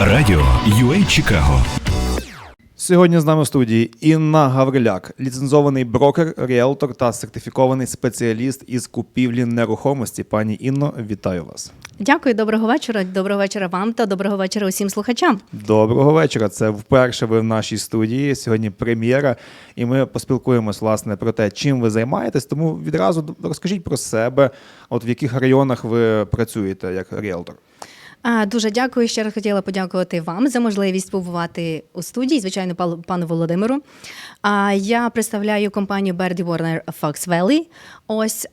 Радіо UA Чикаго. Сьогодні з нами в студії Інна Гавриляк, ліцензований брокер, ріелтор та сертифікований спеціаліст із купівлі нерухомості. Пані Інно, вітаю вас. Дякую, доброго вечора. Доброго вечора вам та доброго вечора усім слухачам. Доброго вечора. Це вперше ви в нашій студії. Сьогодні прем'єра, і ми поспілкуємось власне про те, чим ви займаєтесь. Тому відразу розкажіть про себе, от в яких районах ви працюєте як ріелтор. Дуже дякую. Ще раз хотіла подякувати вам за можливість побувати у студії, звичайно, пану Володимиру. А, Я представляю компанію Берді Warner Fox Valley. Ось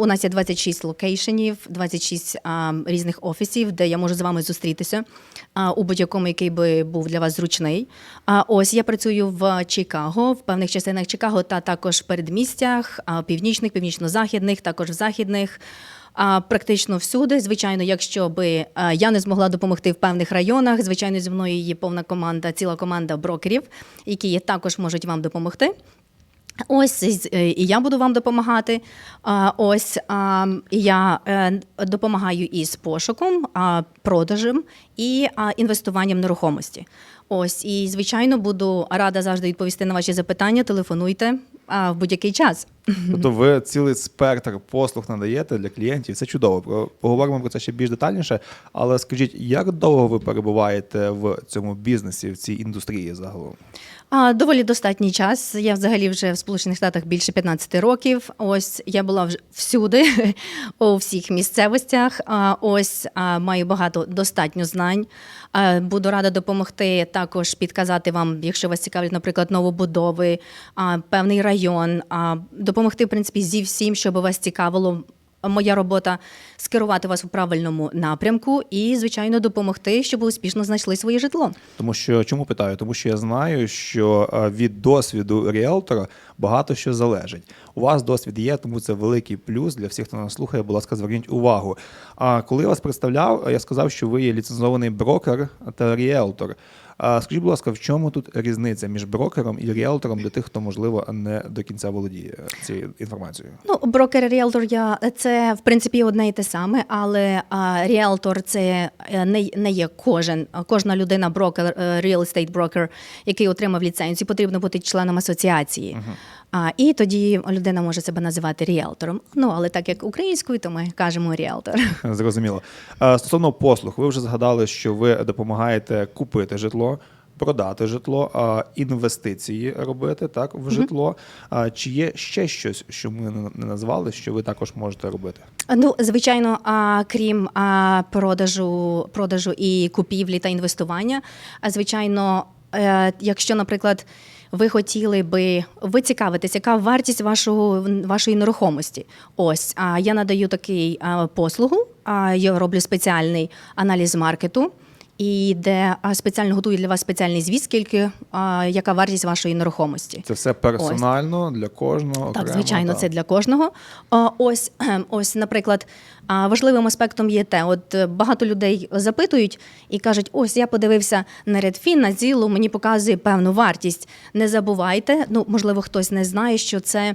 у нас є 26 локейшенів, 26 а, різних офісів, де я можу з вами зустрітися у будь-якому, який би був для вас зручний. А, ось я працюю в Чикаго, в певних частинах Чикаго та також в передмістях, північних, північно-західних, також в західних. Практично всюди, звичайно, якщо би а, я не змогла допомогти в певних районах, звичайно, зі мною є повна команда, ціла команда брокерів, які також можуть вам допомогти. Ось е, і я буду вам допомагати. Ось я е, допомагаю із пошуком, продажем і інвестуванням нерухомості. Ось і звичайно буду рада завжди відповісти на ваші запитання. Телефонуйте а, в будь-який час. Тобто ви цілий спектр послуг надаєте для клієнтів. Це чудово. Поговоримо про це ще більш детальніше. Але скажіть, як довго ви перебуваєте в цьому бізнесі, в цій індустрії загалом? Доволі достатній час. Я взагалі вже в Сполучених Штатах більше 15 років. Ось я була вже всюди, у всіх місцевостях. Ось маю багато достатньо знань. Буду рада допомогти також підказати вам, якщо вас цікавлять, наприклад, новобудови, певний район, допомогти, в принципі, зі всім, що вас цікавило. Моя робота скерувати вас у правильному напрямку і, звичайно, допомогти, щоб успішно знайшли своє житло. Тому що чому питаю? Тому що я знаю, що е, від досвіду ріелтора багато що залежить. У вас досвід є, тому це великий плюс для всіх, хто нас слухає. Будь ласка, зверніть увагу. А коли я вас представляв, я сказав, що ви є ліцензований брокер та ріелтор. А скажіть, будь ласка, в чому тут різниця між брокером і ріелтором для тих, хто можливо не до кінця володіє цією інформацією? Ну, брокер ріелтор я це в принципі одне і те саме, але ріелтор це е, не, не є кожен. Кожна людина, брокер, е, real estate брокер, який отримав ліцензію, потрібно бути членом асоціації. А, і тоді людина може себе називати ріелтором. Ну, але так як українською, то ми кажемо ріелтор. Зрозуміло. Стосовно послуг, ви вже згадали, що ви допомагаєте купити житло, продати житло, а інвестиції робити так в житло. А Чи є ще щось, що ми не- назвали, що ви також можете робити? Ну, звичайно, а, крім продажу, продажу і купівлі та інвестування, а звичайно, е, якщо, наприклад, ви хотіли би ви цікавитесь, яка вартість вашого вашої нерухомості? Ось а я надаю такий а, послугу. А я роблю спеціальний аналіз маркету. І де спеціально готую для вас спеціальний звіт, скільки а, яка вартість вашої нерухомості. Це все персонально для кожного. Так, окремо, звичайно, так. це для кожного. А, Ось, ось, наприклад, а, важливим аспектом є те, от е, багато людей запитують і кажуть: ось я подивився на Redfin, на Zillow, мені показує певну вартість. Не забувайте, ну можливо, хтось не знає, що це.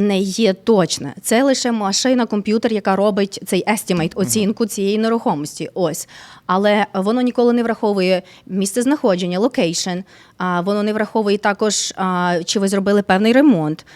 Не є точне. Це лише машина, комп'ютер, яка робить цей estimate, оцінку цієї нерухомості. Ось. Але воно ніколи не враховує місце знаходження, локейшн. А воно не враховує також, чи ви зробили певний ремонт,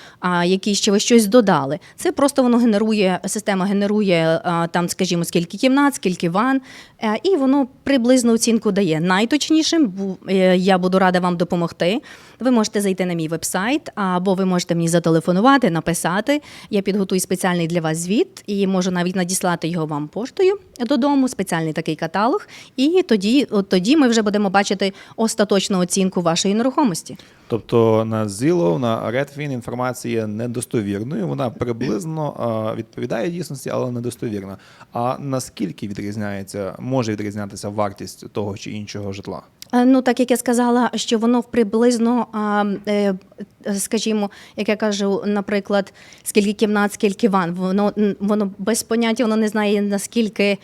який ще ви щось додали. Це просто воно генерує, система генерує там, скажімо, скільки кімнат, скільки ван, е, і воно приблизну оцінку дає. Найточнішим е, я буду рада вам допомогти. Ви можете зайти на мій вебсайт, або ви можете мені зателефонувати, написати. Я підготую спеціальний для вас звіт і можу навіть надіслати його вам поштою додому, спеціальний такий каталог. І тоді, от тоді ми вже будемо бачити остаточну оцінку вашої нерухомості. Тобто на Zillow, на Redfin інформація недостовірною. Вона приблизно відповідає дійсності, але недостовірна. А наскільки відрізняється, може відрізнятися вартість того чи іншого житла? Е, Ну, так як я сказала, що воно приблизно, е, скажімо, як я кажу, наприклад, скільки кімнат, скільки ван, воно, воно без поняття, воно не знає наскільки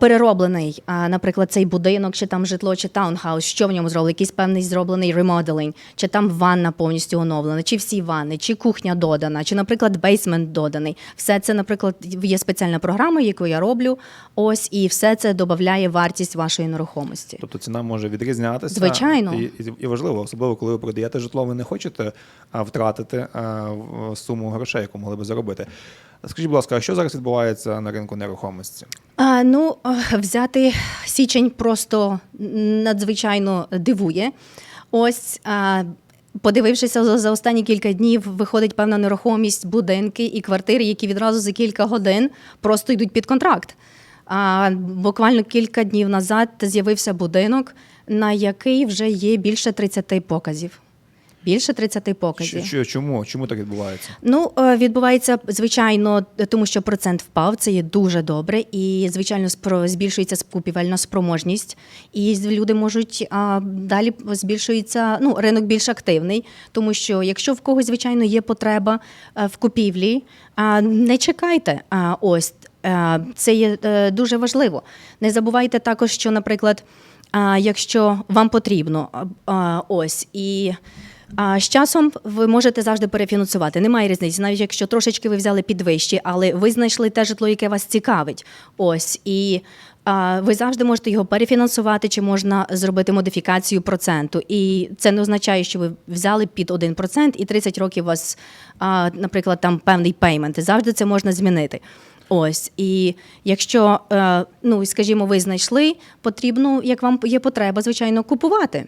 перероблений, наприклад, цей будинок, чи там житло, чи таунхаус, що в ньому зроблено, якийсь певний зроблений ремоделінг, чи там ванна повністю оновлена, чи всі ванни, чи кухня додана, чи, наприклад, бейсмент доданий. Все це, наприклад, є спеціальна програма, яку я роблю. Ось і все це додає вартість вашої нерухомості. Тобто ціна може відрізнятися. Звичайно. І, і, важливо, особливо коли ви продаєте житло, ви не хочете втратити суму грошей, яку могли би заробити. Скажіть, будь ласка, а що зараз відбувається на ринку нерухомості? А, ну, е, взяти січень просто надзвичайно дивує. Ось. А, Подивившися за, останні кілька днів, виходить певна нерухомість, будинки і квартири, які відразу за кілька годин просто йдуть під контракт. А, буквально кілька днів назад з'явився будинок, на який вже є більше 30 показів. Більше 30 Ч- показів. ч- Чому? Чому так відбувається? Ну, е, відбувається звичайно, тому що процент впав, це є дуже добре, і звичайно збільшується скупівельна спроможність, і люди можуть а, далі збільшується ну, ринок більш активний, тому що якщо в когось звичайно є потреба е, в купівлі, а, не чекайте. А, ось е, це є дуже важливо. Не забувайте також, що, наприклад, а, якщо вам потрібно, ось і. А з часом ви можете завжди перефінансувати. Немає різниці, навіть якщо трошечки ви взяли підвищі, але ви знайшли те житло, яке вас цікавить. Ось і ви завжди можете його перефінансувати, чи можна зробити модифікацію проценту. І це не означає, що ви взяли під 1% і 30 років у вас, наприклад, там певний пеймент. Завжди це можна змінити. Ось і якщо е, ну скажімо, ви знайшли, потрібно, як вам є потреба, звичайно, купувати.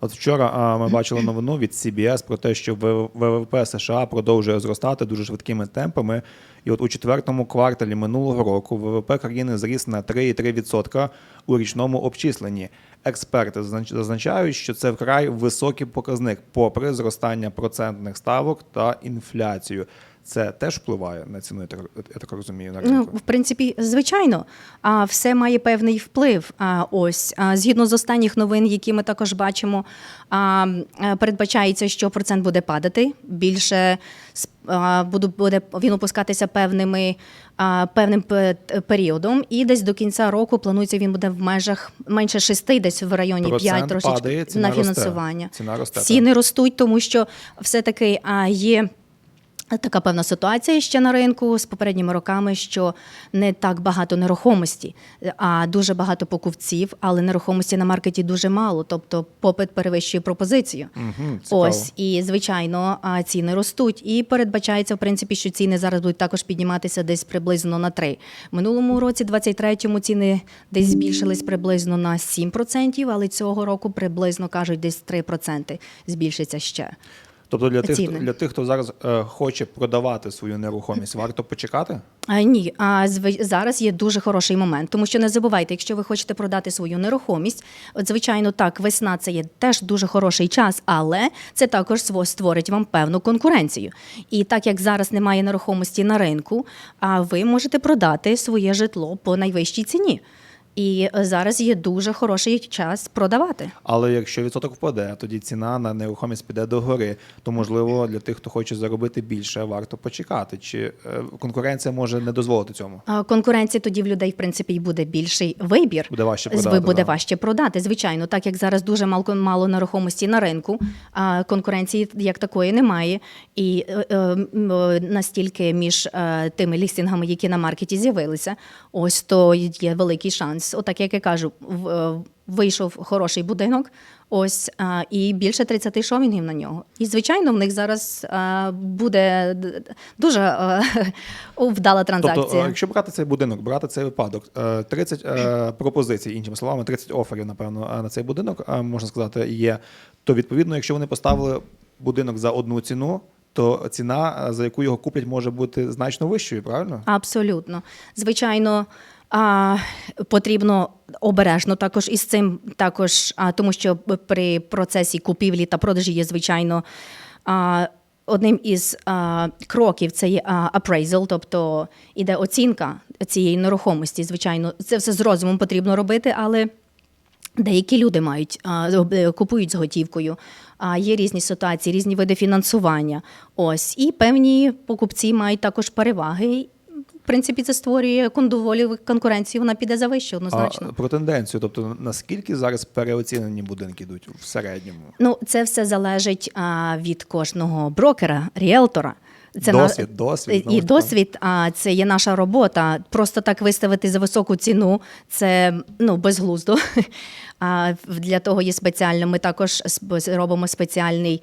От вчора а, ми бачили новину від CBS про те, що ВВП США продовжує зростати дуже швидкими темпами. І от у четвертому кварталі минулого року ВВП країни зріс на 3,3% у річному обчисленні. Експерти зазнач- зазначають, що це вкрай високий показник, попри зростання процентних ставок та інфляцію. Це теж впливає на ціну, я так, я так розумію, на Ну, в принципі, звичайно, а все має певний вплив. А ось згідно з останніх новин, які ми також бачимо, а, передбачається, що процент буде падати. Більше буде він опускатися певними певним періодом, і десь до кінця року планується він буде в межах менше 6, десь в районі Процент 5 трошечки падає, ціна на росте. фінансування. Ціна росте, Ціни ростуть, тому що все таки є. Така певна ситуація ще на ринку з попередніми роками, що не так багато нерухомості, а дуже багато покупців, але нерухомості на маркеті дуже мало. Тобто попит перевищує пропозицію. Цікаво. Ось і звичайно ціни ростуть. І передбачається в принципі, що ціни зараз будуть також підніматися десь приблизно на 3. Минулому році, 23-му, ціни десь збільшились приблизно на 7%, але цього року приблизно кажуть, десь 3% збільшиться ще. Тобто для тих, хто, для тих, хто зараз е, хоче продавати свою нерухомість, варто почекати? А, ні, а зв- зараз є дуже хороший момент, тому що не забувайте, якщо ви хочете продати свою нерухомість, от звичайно, так, весна це є теж дуже хороший час, але це також створить вам певну конкуренцію. І так як зараз немає нерухомості на ринку, а ви можете продати своє житло по найвищій ціні. І е, зараз є дуже хороший час продавати. Але якщо відсоток впаде, тоді ціна на нерухомість піде догори. То можливо для тих, хто хоче заробити більше, варто почекати. Чи е, конкуренція може не дозволити цьому? А, Конкуренції тоді в людей, в принципі, і буде більший вибір. Буде важче продати, Буде да. важче продати, звичайно. Так як зараз дуже мало, мало нерухомості на ринку, а конкуренції як такої немає. І е, настільки між тими лістингами, які на маркеті з'явилися, ось то є великий шанс. Отак, як я кажу, е, вийшов хороший будинок. Ось а, і більше 30 шовінгів на нього. І звичайно, в них зараз а, буде дуже вдала транзакція. Тобто, е, якщо брати цей будинок, брати цей випадок, е, 30 е, пропозицій, іншими словами, 30 оферів, напевно, е, на цей будинок, е, можна сказати, є. То відповідно, якщо вони поставили будинок за одну ціну, то ціна, е, за яку його куплять, може бути значно вищою, правильно? Абсолютно. Звичайно, а, потрібно обережно також із цим, також, а, тому що при процесі купівлі та продажі є, звичайно, а, одним із а, кроків це є appraisal, тобто іде оцінка цієї нерухомості. Звичайно, це все з розумом потрібно робити, але. Деякі люди мають купують з готівкою. А є різні ситуації, різні види фінансування. Ось і певні покупці мають також переваги. В принципі, це створює кондоволі конкуренції, вона піде за вище однозначно. А, про тенденцію, тобто наскільки зараз переоцінені будинки йдуть в середньому? Ну, це все залежить а, від кожного брокера, ріелтора. Це Досвід, досвід, і досвід. А це є наша робота. Просто так виставити за високу ціну. Це ну безглуздо. А для того є спеціально. Ми також робимо спеціальний.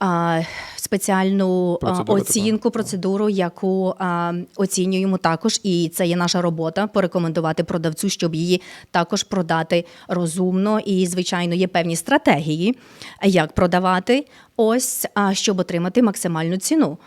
А, спеціальну а, Процедуру оцінку, процедуру, яку а, оцінюємо також, і це є наша робота порекомендувати продавцю, щоб її також продати розумно. І, звичайно, є певні стратегії, як продавати, ось а, щоб отримати максимальну ціну.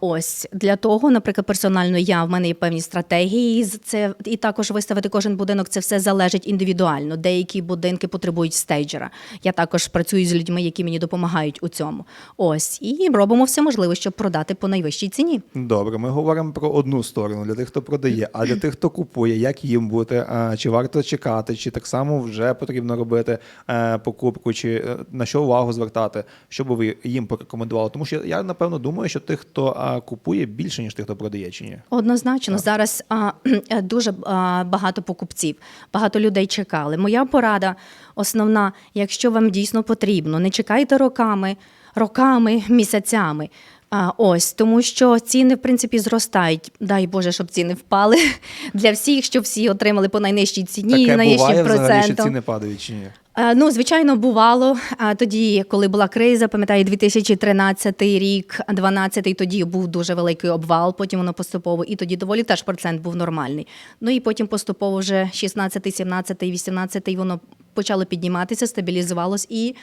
Ось для того, наприклад, персонально я в мене є певні стратегії. Це і також виставити кожен будинок. Це все залежить індивідуально. Деякі будинки потребують стейджера. Я також працюю з людьми, які мені допомагають у цьому. Ось і робимо все можливе, щоб продати по найвищій ціні. Добре, ми говоримо про одну сторону для тих, хто продає, а для тих, хто купує, як їм бути, чи варто чекати, чи так само вже потрібно робити е, покупку, чи е, на що увагу звертати, що би ви їм порекомендували? Тому що я напевно думаю, що тих, хто а, купує більше, ніж тих, хто продає, чи ні. Однозначно, зараз а, е, дуже а, багато покупців, багато людей чекали. Моя порада основна: якщо вам дійсно потрібно, не чекайте роками, роками, місяцями. А, ось тому, що ціни в принципі зростають. Дай Боже, щоб ціни впали для всіх, щоб всі отримали по найнижчій ціні, Таке найнижчим буває взагалі, що ціни падають чи ні? Ну, звичайно, бувало. А тоді, коли була криза, пам'ятаю, 2013 рік, 12 тоді був дуже великий обвал, потім воно поступово, і тоді доволі теж процент був нормальний. Ну і потім поступово вже 16, 17, 18 воно почало підніматися, стабілізувалось і.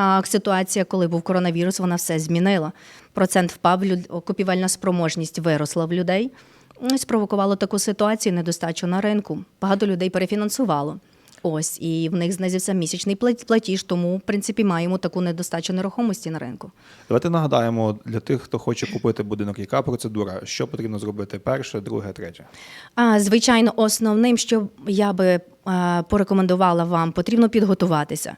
А ситуація, коли був коронавірус, вона все змінила. Процент впав, люд- купівельна спроможність виросла в людей. Спровокувало таку ситуацію, недостачу на ринку. Багато людей перефінансувало. Ось, і в них знизився місячний платіж, тому, в принципі, маємо таку недостачу нерухомості на ринку. Давайте нагадаємо для тих, хто хоче купити будинок, яка процедура, що потрібно зробити перше, друге, третє. А, звичайно, основним, що я би порекомендувала вам, потрібно підготуватися.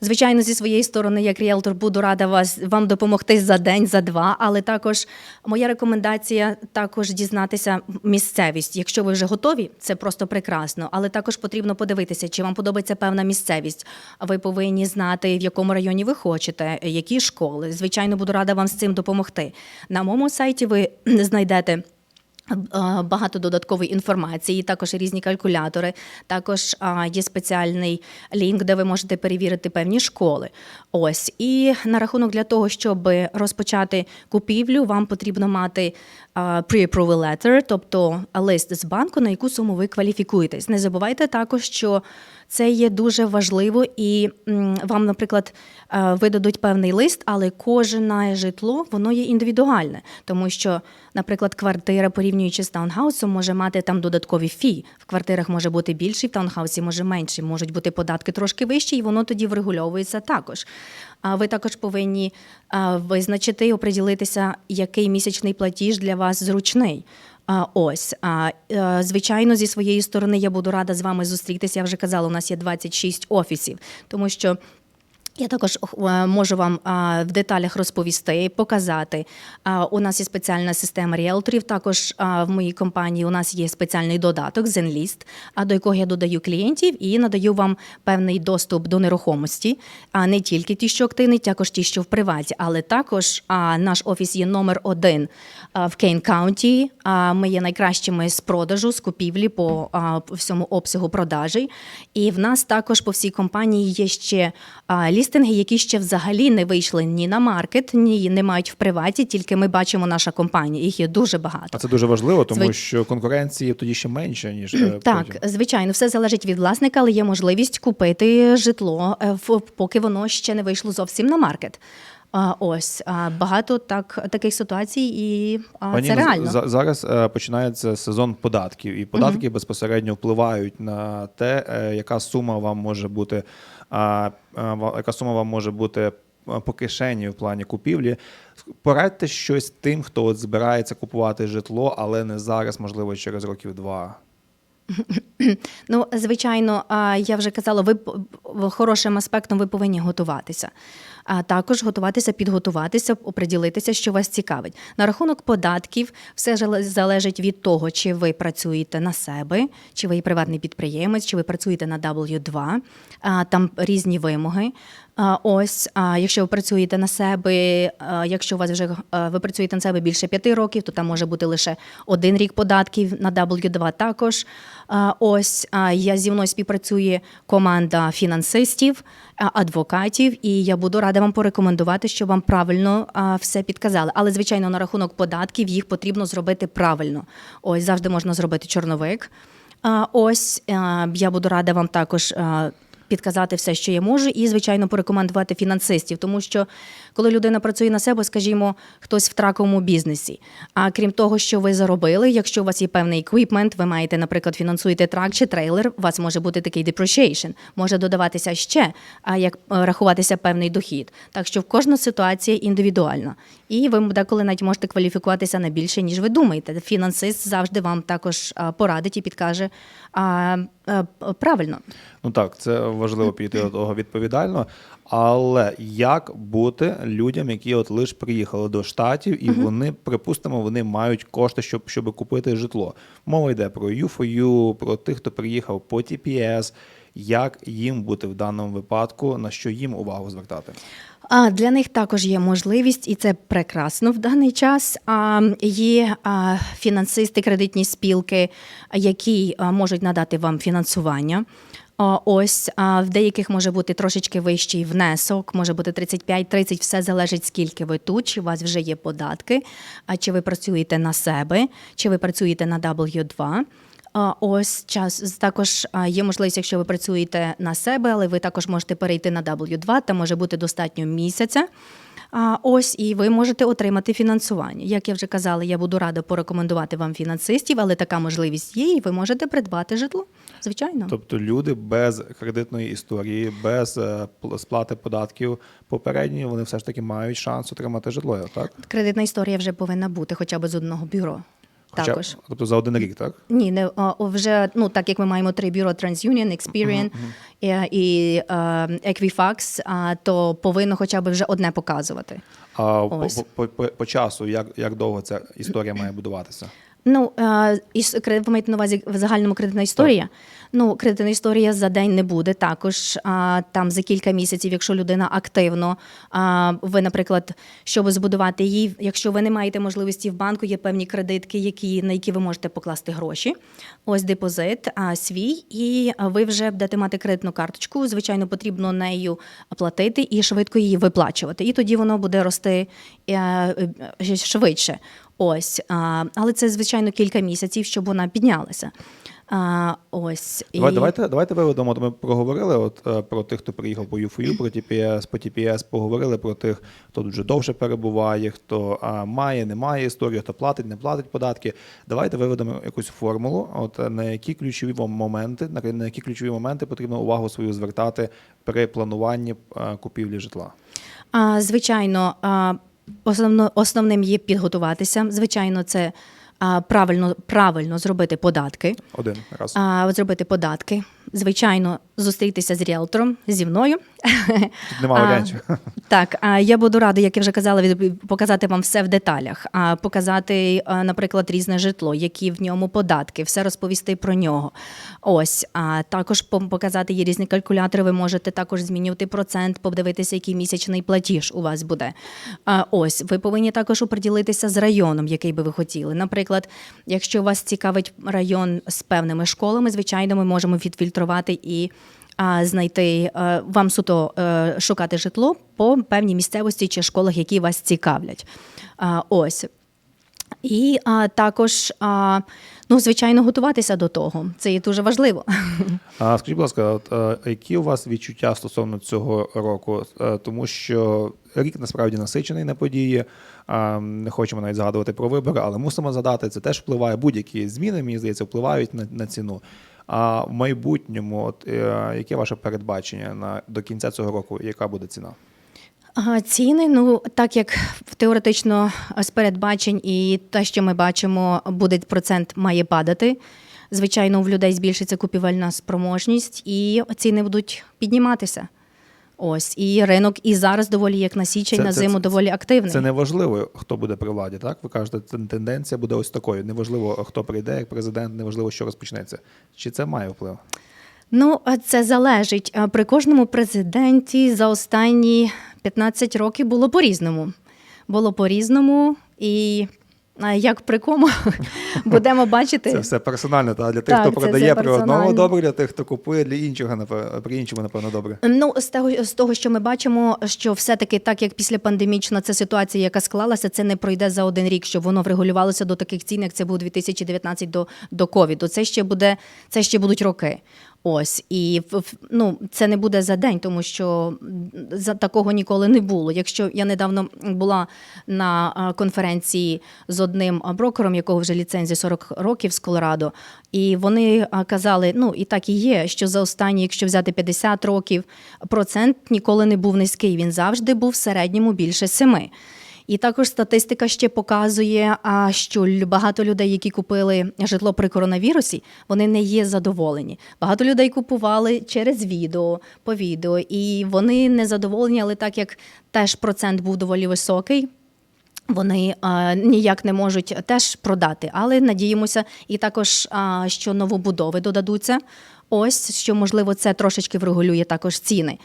Звичайно, зі своєї сторони, як ріелтор, буду рада вас вам допомогти за день, за два. Але також моя рекомендація також дізнатися місцевість. Якщо ви вже готові, це просто прекрасно. Але також потрібно подивитися, чи вам подобається певна місцевість. Ви повинні знати, в якому районі ви хочете, які школи. Звичайно, буду рада вам з цим допомогти. На моєму сайті ви знайдете. Е, Багато додаткової інформації, також різні калькулятори. Також є спеціальний лінк, де ви можете перевірити певні школи. Ось і на рахунок для того, щоб розпочати купівлю, вам потрібно мати pre-approval letter, тобто лист з банку, на яку суму ви кваліфікуєтесь. Не забувайте також, що це є дуже важливо, і вам, наприклад, е, видадуть певний лист, але кожне житло воно є індивідуальне, тому що, наприклад, квартира, порівнюючи з таунхаусом, може мати там додаткові фі. В квартирах може бути більший, в таунхаусі може менший, можуть бути податки трошки вищі, і воно тоді врегульовується також. А ви також повинні визначити і оприділитися, який місячний платіж для вас зручний. Ось, е, звичайно, зі своєї сторони я буду рада з вами зустрітися. Я вже казала, у нас є 26 офісів, тому що. Я також е, можу вам в деталях розповісти, показати. У нас є спеціальна система ріелторів. Також в моїй компанії у нас є спеціальний додаток Zenlist, до якого я додаю клієнтів і надаю вам певний доступ до нерухомості. А не тільки ті, що активні, також ті, що в приваті, але також наш офіс є номер один в Кейн Каунті. Ми є найкращими з продажу, з купівлі по всьому обсягу продажей. І в нас також по всій компанії є ще а, лістинги, які ще взагалі не вийшли ні на маркет, ні не мають в приваті. Тільки ми бачимо наша компанія. Їх є дуже багато. А це дуже важливо, тому Звич- що конкуренції тоді ще менше, ніж е, Так, потім. звичайно, все залежить від власника, але є можливість купити житло, е, поки воно ще не вийшло зовсім на маркет. А, ось а, багато так таких ситуацій, і а, Пані це реально. за- зараз е, починається сезон податків, і податки безпосередньо впливають на те, яка сума вам може бути, а, яка сума вам може бути по кишені в плані купівлі. Порадьте щось тим, хто от збирається купувати житло, але не зараз, можливо, через років два. Ну, звичайно, я вже казала, ви хорошим аспектом ви повинні готуватися. А також готуватися, підготуватися, оприділитися, що вас цікавить. На рахунок податків все залежить від того, чи ви працюєте на себе, чи ви є приватний підприємець, чи ви працюєте на W2. А, Там різні вимоги. Ось, а якщо ви працюєте на себе, якщо у вас вже ви працюєте на себе більше п'яти років, то там може бути лише один рік податків на W2 також. Ось я зі мною співпрацює команда фінансистів, адвокатів, і я буду рада вам порекомендувати, щоб вам правильно а, все підказали. Але звичайно, на рахунок податків їх потрібно зробити правильно. Ось завжди можна зробити чорновик. А, Ось я буду рада вам також. Підказати все, що я можу, і звичайно порекомендувати фінансистів, тому що коли людина працює на себе, скажімо, хтось в траковому бізнесі. А крім того, що ви заробили, якщо у вас є певний еквіпмент, ви маєте, наприклад, фінансуєте трак чи трейлер, у вас може бути такий depreciation, може додаватися ще, а як е, рахуватися певний дохід. Так що в кожна ситуація індивідуальна, і ви деколи навіть можете кваліфікуватися на більше, ніж ви думаєте. Фінансист завжди вам також порадить і підкаже а, а, правильно. Ну так, це важливо піти до того відповідально. Але як бути людям, які от лише приїхали до штатів, і вони, припустимо, вони мають кошти, щоб, щоб купити житло. Мова йде про U4U, про тих, хто приїхав по TPS. Як їм бути в даному випадку, на що їм увагу звертати? А для них також є можливість, і це прекрасно в даний час. А є фінансисти, кредитні спілки, які можуть надати вам фінансування. Ось в деяких може бути трошечки вищий внесок, може бути 35-30, все залежить скільки ви тут, чи у вас вже є податки, а чи ви працюєте на себе, чи ви працюєте на W2. Ось час також є можливість, якщо ви працюєте на себе, але ви також можете перейти на W2, там може бути достатньо місяця. А, ось і ви можете отримати фінансування. Як я вже казала, я буду рада порекомендувати вам фінансистів, але така можливість є, і ви можете придбати житло. Звичайно. Тобто люди без кредитної історії, без е, сплати податків попередньої, вони все ж таки мають шанс отримати житло, так? Кредитна історія вже повинна бути хоча б з одного бюро. Хоча, Також. Тобто за один рік, так? Ні, не о, вже ну так як ми маємо три бюро TransUnion, Experian і, і е, Equifax, а, то повинно хоча б вже одне показувати. А по, по, по, по часу, як, як довго ця історія має будуватися? Ну, е, ви маєте на увазі в загальному кредитна історія. Ну, кредитна історія за день не буде. Також а, там за кілька місяців, якщо людина активно, а, ви, наприклад, щоб збудувати її, якщо ви не маєте можливості в банку, є певні кредитки, які, на які ви можете покласти гроші. Ось депозит а, свій, і ви вже будете мати кредитну карточку. Звичайно, потрібно нею платити і швидко її виплачувати. І тоді воно буде рости е, е, швидше. Ось, а, але це звичайно кілька місяців, щоб вона піднялася. А, ось Давай, і- давайте, давайте виведемо. Ми проговорили от, е, про тих, хто приїхав по UFU, про TPS, по TPS, поговорили про тих, хто тут вже довше перебуває, хто а, має, не має історію, хто платить, не платить податки. Давайте виведемо якусь формулу, от на які ключові вам моменти, на, на які ключові моменти потрібно увагу свою звертати при плануванні е, купівлі житла. А, звичайно, а, основно, основним є підготуватися. Звичайно, це а, правильно, правильно зробити податки. Один раз. А, зробити податки. Звичайно, зустрітися з ріелтором зі мною. Тут нема варіантів. Так, а я буду рада, як я вже казала, показати вам все в деталях. А показати, наприклад, різне житло, які в ньому податки, все розповісти про нього. Ось, а також показати є різні калькулятори. Ви можете також змінювати процент, подивитися, який місячний платіж у вас буде. Ось, ви повинні також оприділитися з районом, який би ви хотіли. Наприклад, якщо вас цікавить район з певними школами, звичайно, ми можемо відфільтрувати і а, знайти е, вам суто е, шукати житло по певній місцевості чи школах, які вас цікавлять. А, Ось. І а, також, а, ну, звичайно, готуватися до того. Це є дуже важливо. А скажіть, будь ласка, от, е, які у вас відчуття стосовно цього року? Е, Тому що рік насправді насичений на події. А, Не хочемо навіть згадувати про вибори, але мусимо згадати, це теж впливає. Будь-які зміни, мені здається, впливають на, на ціну. А в майбутньому, от, е, яке ваше передбачення на до кінця цього року? Яка буде ціна? Ціни, ну так як теоретично з передбачень і те, що ми бачимо, буде процент має падати. Звичайно, в людей збільшиться купівельна спроможність і ціни будуть підніматися. Ось і ринок і зараз доволі як на січень, Це- на зиму це- доволі активний. Це не важливо, хто буде при владі, так? Ви кажете, це тенденція буде ось такою. Неважливо, хто прийде як президент, неважливо, що розпочнеться. Чи це має вплив? Ну, це залежить. При кожному президенті за останні 15 років було по-різному. Було по-різному, і а, як при кому будемо бачити. Це все персонально, та для тих, Так, хто продає при персонально. добре, для тих, хто купує для іншого, при іншому, напевно, добре. Ну, з того, з того, що ми бачимо, що все-таки так як після пандемічна ця ситуація, яка склалася, це не пройде за один рік, щоб воно врегулювалося до таких цін, як це був 2019 до, до ковіду. Це ще буде, це ще будуть роки. Ось і ну, це не буде за день, тому що за такого ніколи не було. Якщо я недавно була на конференції з одним брокером, якого вже ліцензія 40 років з Колорадо, і вони казали: ну і так і є, що за останні, якщо взяти 50 років, процент ніколи не був низький. Він завжди був в середньому більше семи. І також статистика ще показує, що багато людей, які купили житло при коронавірусі, вони не є задоволені. Багато людей купували через відео по відео, і вони не задоволені, але так як теж процент був доволі високий. Вони а, ніяк не можуть теж продати, але надіємося, і також а, що новобудови додадуться. Ось що можливо це трошечки врегулює також ціни.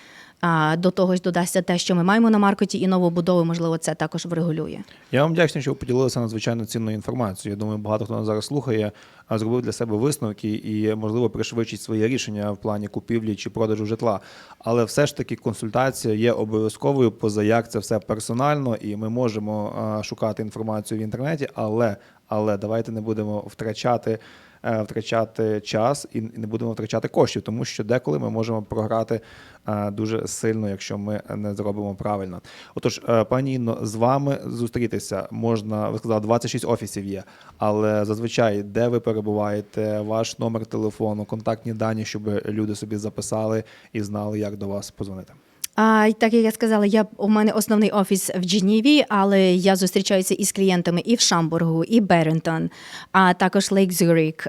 До того ж додасться те, що ми маємо на маркеті, і новобудови, можливо, це також врегулює. Я вам вдячний, що ви поділилися надзвичайно цінною інформацією. Я думаю, багато хто нас зараз слухає, а зробив для себе висновки і, можливо, пришвидшить своє рішення в плані купівлі чи продажу житла. Але все ж таки консультація є обов'язковою, поза як це все персонально, і ми можемо шукати інформацію в інтернеті, але, але давайте не будемо втрачати. Е, Втрачати час і не будемо втрачати коштів, тому що деколи ми можемо програти е, дуже сильно, якщо ми не зробимо правильно. Отож, е, пані Інно, з вами зустрітися можна, ви сказали, 26 офісів є, але зазвичай, де ви перебуваєте, ваш номер телефону, контактні дані, щоб люди собі записали і знали, як до вас позвонити. А так як я сказала, я у мене основний офіс в Дженіві, але я зустрічаюся із клієнтами і в Шамбургу, і Берентон, а також Лейк Зюрік,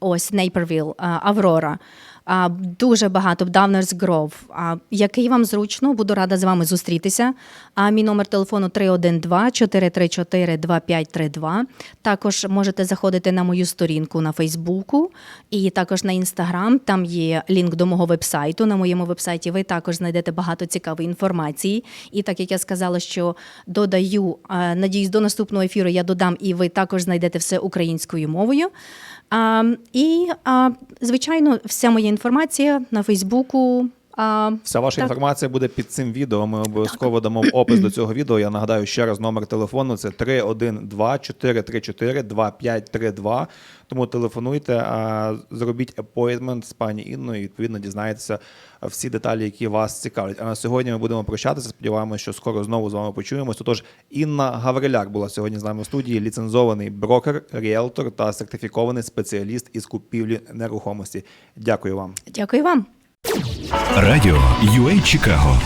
ось Нейпервіл, Аврора. Дуже багато Давнерс Гров. А, який вам зручно, буду рада з вами зустрітися. А мій номер телефону 312-434-2532. Також можете заходити на мою сторінку на Фейсбуку і також на Інстаграм. Там є лінк до мого вебсайту. На моєму вебсайті ви також знайдете багато цікавої інформації. І так як я сказала, що додаю, надіюсь, до наступного ефіру я додам, і ви також знайдете все українською мовою. І, звичайно, вся моя інформація на Фейсбуку. А, Вся ваша так. інформація буде під цим відео. Ми обов'язково дамо в опис до цього відео. Я нагадаю ще раз номер телефону: це 312-434-2532. Тому телефонуйте, а, зробіть appointment з пані Інною і відповідно дізнаєтеся всі деталі, які вас цікавлять. А на сьогодні ми будемо прощатися. Сподіваємося, що скоро знову з вами почуємось. Отож, Інна Гавриляк була сьогодні з нами в студії. Ліцензований брокер, ріелтор та сертифікований спеціаліст із купівлі нерухомості. Дякую вам. Дякую вам. Радіо UA Чикаго